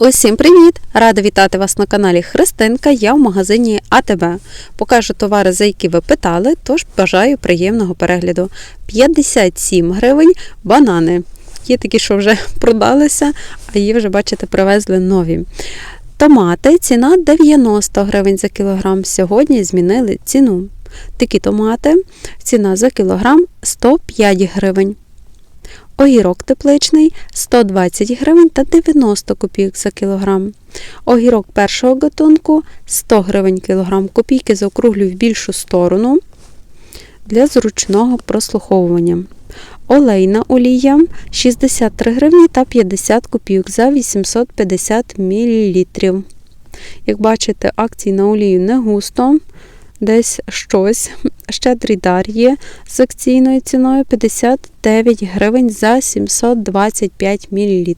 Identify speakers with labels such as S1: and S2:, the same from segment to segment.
S1: Усім привіт! Рада вітати вас на каналі Христинка. Я в магазині АТБ. Покажу товари, за які ви питали, тож бажаю приємного перегляду. 57 гривень банани. Є такі, що вже продалися, а є вже, бачите, привезли нові. Томати ціна 90 гривень за кілограм. Сьогодні змінили ціну. Такі томати, ціна за кілограм 105 гривень. Огірок тепличний 120 гривень та 90 копійок за кілограм. Огірок першого гатунку 100 гривень кілограм. Копійки заокруглюю в більшу сторону для зручного прослуховування. Олейна олія 63 гривні та 50 копійок за 850 мл. Як бачите, акцій на олію не густо. Десь щось. Щедрий дар є з акційною ціною 59 гривень за 725 мл.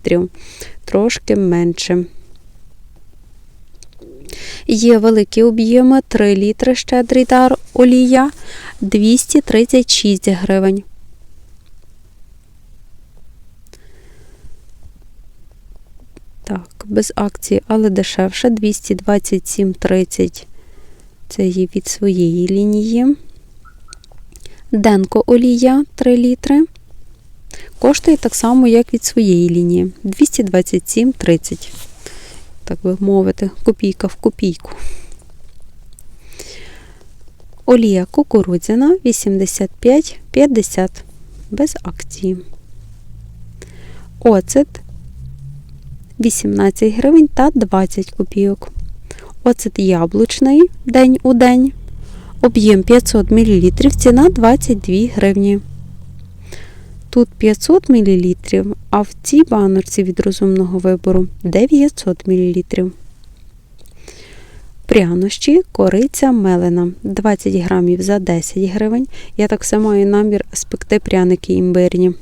S1: Трошки менше. Є великі об'єми 3 літри щедрий дар олія 236 гривень. Так, без акції, але дешевше 227,30 це є від своєї лінії. Денко олія 3 літри. Коштує так само, як від своєї лінії 227,30. Так би мовити, копійка в копійку. Олія кукурудзяна 85,50 без акції. Оцет 18 гривень та 20 копійок. Оцет яблучний день у день. Об'єм 500 мл, ціна 22 гривні. Тут 500 мл, а в цій баночці від розумного вибору 900 мл. Прянощі, кориця мелена 20 грамів за 10 гривень. Я так само маю намір спекти пряники імбирні.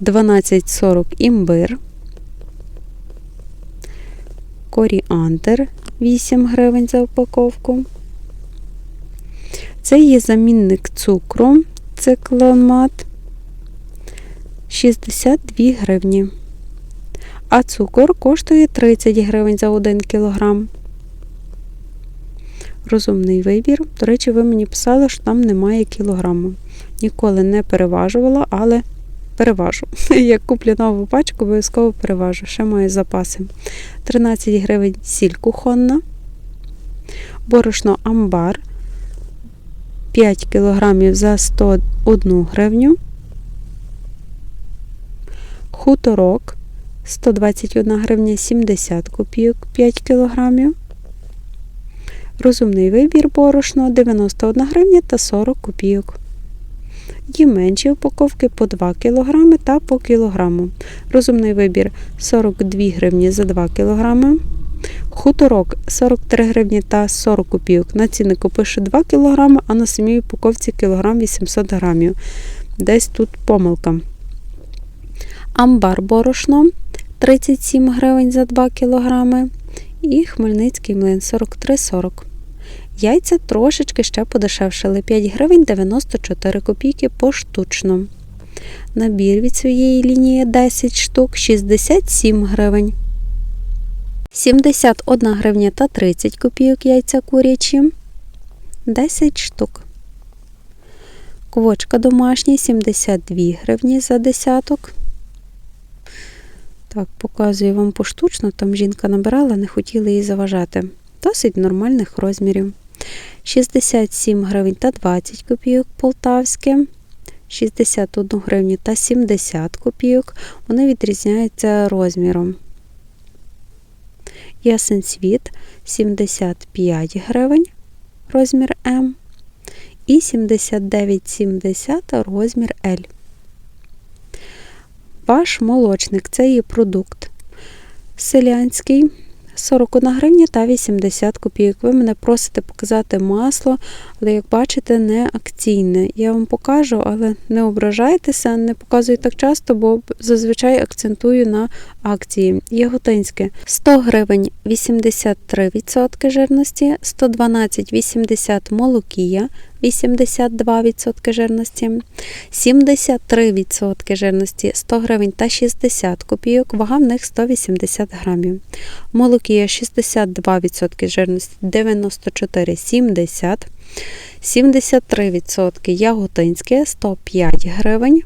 S1: 12,40 імбир. Коріандр 8 гривень за упаковку. Це є замінник цукру, цикломат 62 гривні. А цукор коштує 30 гривень за 1 кілограм. Розумний вибір. До речі, ви мені писали, що там немає кілограму. Ніколи не переважувала, але переважу. Як куплю нову пачку, обов'язково переважу. Ще маю запаси. 13 гривень сіль кухонна. Борошно амбар 5 кг за 101 гривню. Хуторок 121 гривня 70 копійок 5 кг. Розумний вибір борошно 91 гривня та 40 копійок. Є менші упаковки по 2 кг та по кілограму. Розумний вибір 42 гривні за 2 кг. Хуторок 43 гривні та 40 копійок. На ціннику пише 2 кг, а на самій упаковці кілограм 800 грамів. Десь тут помилка. Амбар борошно 37 гривень за 2 кг. І Хмельницький млин 43,40. Яйця трошечки ще подешевшили 5 гривень 94 копійки поштучно. Набір від своєї лінії 10 штук 67 гривень. 71 гривня та 30 копійок яйця курячі. 10 штук. Квочка домашня 72 гривні за десяток. Так, показую вам поштучно, там жінка набирала, не хотіла її заважати. Досить нормальних розмірів. 67 гривень та 20 копійок полтавське. 61 гривню та 70 копійок. Вони відрізняються розміром. Ясен світ 75 гривень розмір М і 79,70 розмір L. Ваш молочник це є продукт селянський. 41 гривня та 80 копійок. Ви мене просите показати масло, але, як бачите, не акційне. Я вам покажу, але не ображайтеся, не показую так часто, бо зазвичай акцентую на акції. Яготинське 100 гривень 83% жирності, 112,80 молокія, 82% жирності, 73% жирності 100 гривень та 60 копійок, вага в них 180 грамів. Молокія 62% жирності 94,70 73% яготинське 105 гривень.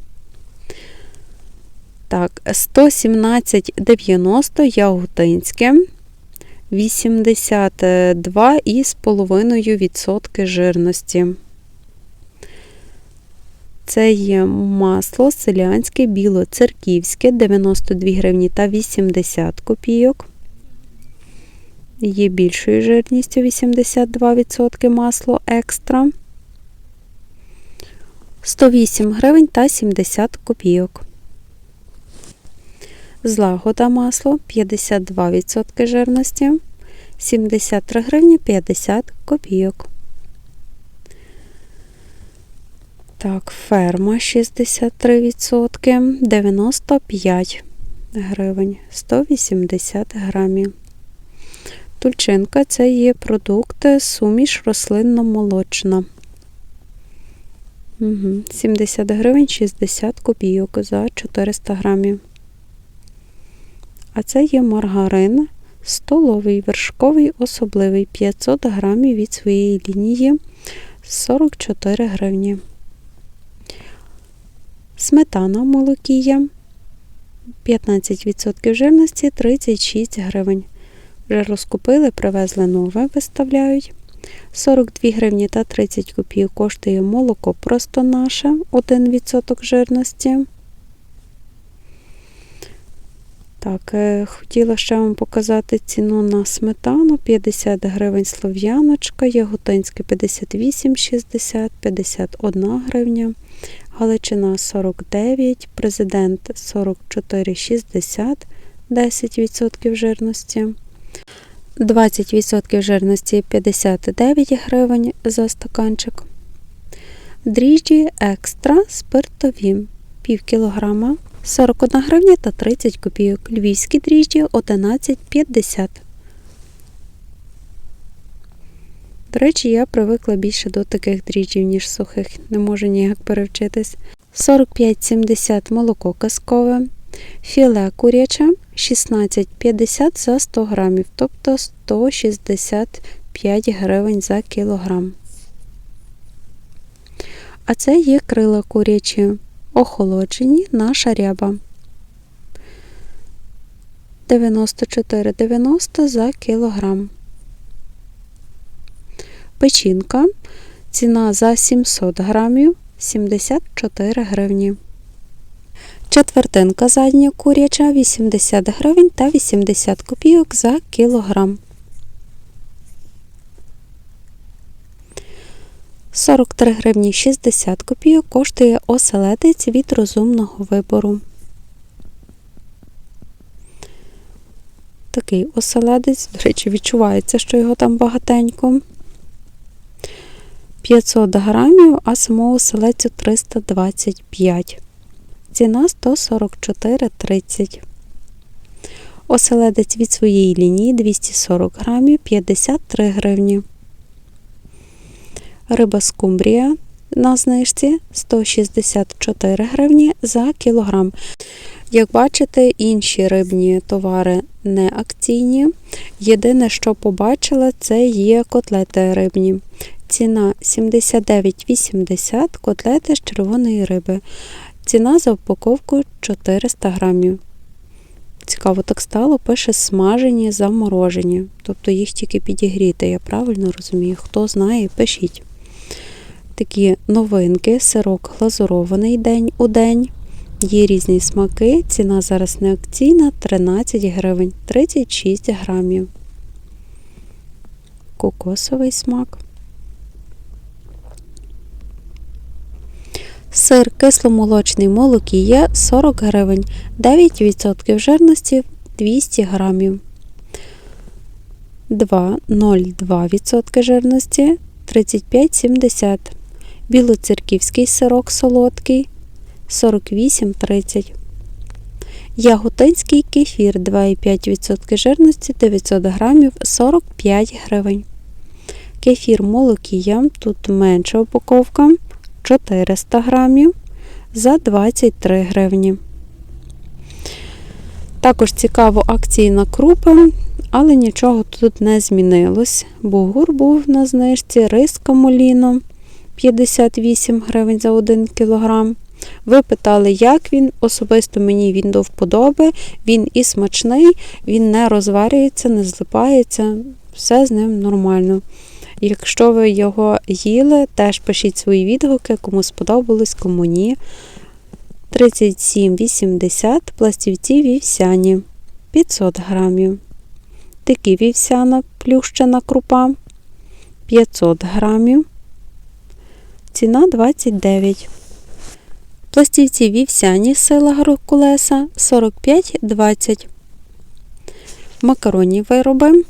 S1: Так, 117,90 яготинське, 82,5% жирності. Це є масло селянське, білоцерківське, 92 гривні та 80 копійок. Є більшою жирністю 82% масло екстра. 108 гривень та 70 копійок. Злагода масло 52% жирності, 73 гривні 50 копійок. Так, ферма 63%, 95 гривень, 180 грамів. Тульчинка це є продукт суміш рослинно-молочна. Угу. 70 гривень 60 копійок за 400 грамів. А це є маргарин столовий, вершковий, особливий 500 грамів від своєї лінії 44 гривні. Сметана молокія 15% жирності 36 гривень. Вже розкупили, привезли нове, виставляють. 42 гривні та 30 копійок коштує молоко просто наше 1% жирності. Так, е, хотіла ще вам показати ціну на сметану 50 гривень слов'яночка, яготинське 58,60, 51 гривня, Галичина 49, президент 44,60, 10% жирності. 20% жирності 59 гривень за стаканчик. Дріжджі екстра спиртові пів кілограма 41 гривня та 30 копійок. Львівські дріжджі 11,50. До речі, я привикла більше до таких дріжджів, ніж сухих, не можу ніяк перевчитись. 45,70 молоко казкове, філе куряче 16,50 за 100 грамів, тобто 165 гривень за кілограм. А це є крила курячі охолоджені наша ряба. 94,90 за кілограм. Печінка. Ціна за 700 грамів 74 гривні. Четвертинка задня куряча 80 гривень та 80 копійок за кілограм. 43 гривні 60 копійок коштує оселедець від розумного вибору. Такий оселедець, до речі, відчувається, що його там багатенько. 500 грамів, а самого оселедцю 325. Ціна 144,30. Оселедець від своєї лінії 240 грамів 53 гривні. Риба скумбрія на знижці 164 гривні за кілограм. Як бачите, інші рибні товари не акційні. Єдине, що побачила, це є котлети рибні. Ціна 79,80 котлети з червоної риби. Ціна за упаковку 400 грамів. Цікаво, так стало, пише смажені, заморожені. Тобто їх тільки підігріти, я правильно розумію. Хто знає, пишіть. Такі новинки, сирок глазурований день у день. Є різні смаки. Ціна зараз не акційна 13 гривень 36 грамів. Кокосовий смак. Сир кисломолочний молокія 40 гривень, 9% жирності 200 грамів. 2,02% жирності 35,70 Білоцерківський сирок солодкий 48,30 Яготинський кефір 2,5% жирності 900 грамів 45 гривень. Кефір молокія, тут менша упаковка 400 грамів за 23 гривні. Також цікаво акції на крупи, але нічого тут не змінилось. Бугур був на знижці, рис камоліно 58 гривень за 1 кг. Ви питали, як він. Особисто мені він до вподоби, він і смачний, він не розварюється, не злипається, все з ним нормально. Якщо ви його їли, теж пишіть свої відгуки, кому сподобалось, кому ні. 37,80 пластівці вівсяні 500 грамів. Такі вівсяна плющена крупа 500 грамів. Ціна 29. Пластівці вівсяні сила Геркулеса 45,20. Макаронні вироби.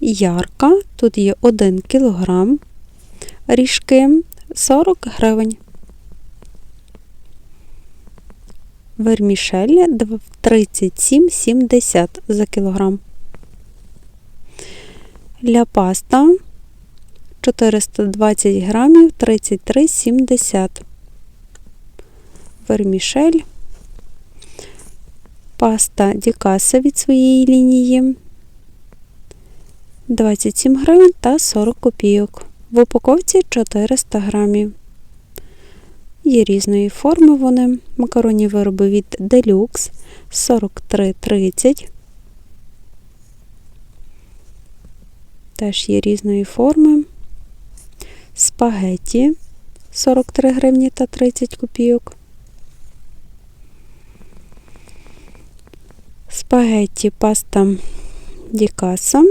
S1: Ярка. Тут є 1 кг. Ріжки 40 гривень. Вермішель 37,70 за кілограм. Ля паста 420 грамів 33,70. Вермішель. Паста Дікаса від своєї лінії 27 гривень та 40 копійок. В упаковці 400 грамів. Є різної форми вони. Макаронні вироби від Deluxe 43,30. Теж є різної форми. Спагетті 43 гривні та 30 копійок. Спагетті паста Дікаса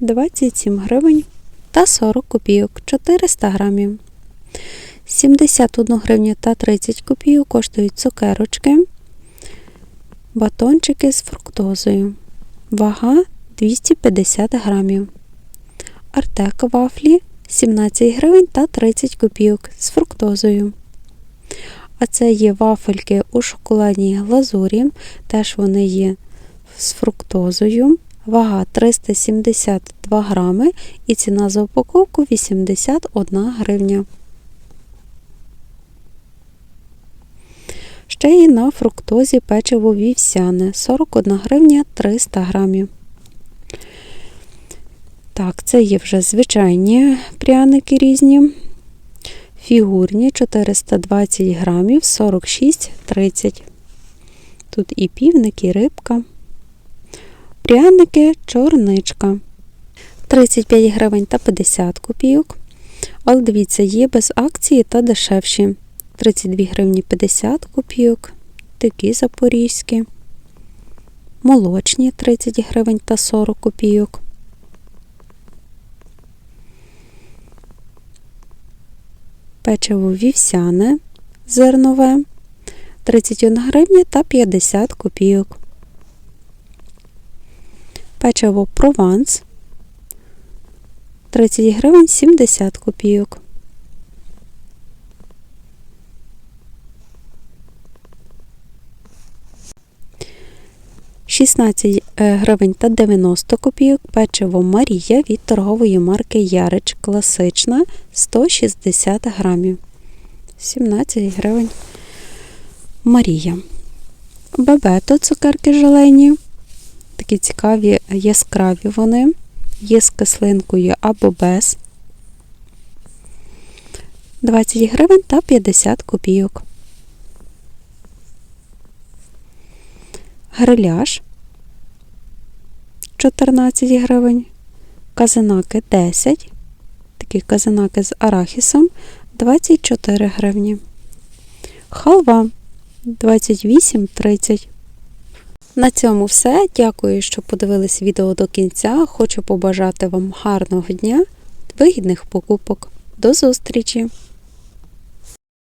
S1: 27 гривень та 40 копійок 400 грамів. 71 гривню та 30 копійок коштують цукерочки, батончики з фруктозою. Вага 250 грамів. Артек вафлі 17 гривень та 30 копійок з фруктозою. А це є вафельки у шоколадній глазурі, теж вони є з фруктозою. Вага 372 грами і ціна за упаковку 81 гривня. Ще є на фруктозі печиво вівсяне 41 гривня 300 грамів. Так, це є вже звичайні пряники різні. Фігурні 420 грамів 46,30. Тут і півник, і рибка. Пряники чорничка 35 гривень та 50 копійок. Але дивіться, є без акції та дешевші. 32 гривні 50 копійок. Такі запорізькі. Молочні 30 гривень та 40 копійок. Печиво вівсяне зернове 31 гривня та 50 копійок. Печиво прованс 30 гривень 70 копійок. Шістнадцять гривень та 90 копійок печиво Марія від торгової марки Ярич класична 160 грамів. 17 гривень Марія. Бебето цукерки желені. Такі цікаві, яскраві вони. Є з кислинкою або без. 20 гривень та 50 копійок. Гриляш 14 гривень. Казанаки 10. Такі казанаки з арахісом 24 гривні. Халва 28,30. На цьому все. Дякую, що подивились відео до кінця. Хочу побажати вам гарного дня, вигідних покупок. До зустрічі!